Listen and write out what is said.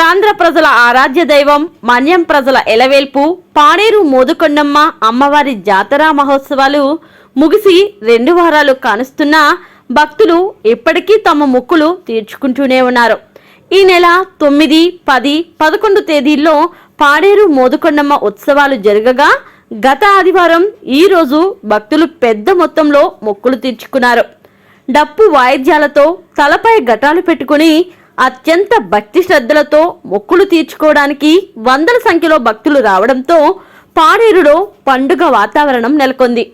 ఉత్తరాంధ్ర ప్రజల ఆరాధ్య దైవం మన్యం ప్రజల ఎలవేల్పు పాడేరు మోదుకొండమ్మ అమ్మవారి జాతర మహోత్సవాలు ముగిసి రెండు వారాలు కానుస్తున్నా భక్తులు ఇప్పటికీ తమ మొక్కులు తీర్చుకుంటూనే ఉన్నారు. ఈ నెల తొమ్మిది పది పదకొండు తేదీల్లో పాడేరు మోదుకొండమ్మ ఉత్సవాలు జరగగా గత ఆదివారం ఈరోజు భక్తులు పెద్ద మొత్తంలో మొక్కులు తీర్చుకున్నారు. డప్పు వాయిద్యాలతో తలపై ఘటాలు పెట్టుకుని అత్యంత భక్తి శ్రద్ధలతో మొక్కులు తీర్చుకోవడానికి వందల సంఖ్యలో భక్తులు రావడంతో పాడేరులో పండుగ వాతావరణం నెలకొంది.